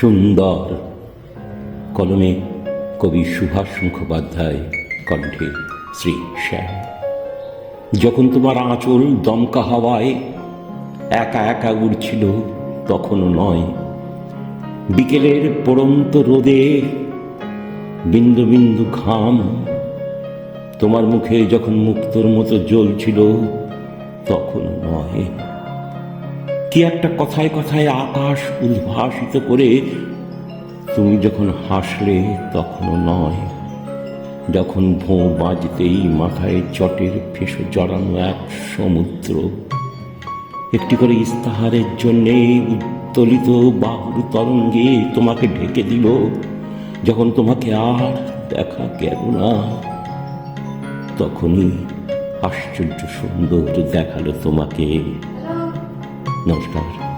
সুন্দর। কলমে কবি সুভাষ মুখোপাধ্যায় কণ্ঠে শ্রী শ্যাম। যখন তোমার আঁচল দমকা হাওয়ায় একা একা উড়ছিল, তখনও নয়। বিকেলের পড়ন্ত রোদে বিন্দু বিন্দু ঘাম তোমার মুখে যখন মুক্তোর মতো জ্বলছিল তখন নয়। কি একটা কথায় কথায় আকাশ উদ্ভাসিত করে, তুমি যখন হাসলে তখনও নয়। যখন ভোঁ বাজতেই মাথায় চটের ফেসো জড়ানো এক সমুদ্র, একটি করে ইস্তাহারের জন্যে উত্তোলিত বাহুর তরঙ্গে তোমাকে ঢেকে দিল, যখন তোমাকে আর দেখা গেল না, তখনই আশ্চর্য সুন্দর দেখাল তোমাকে। 那我去看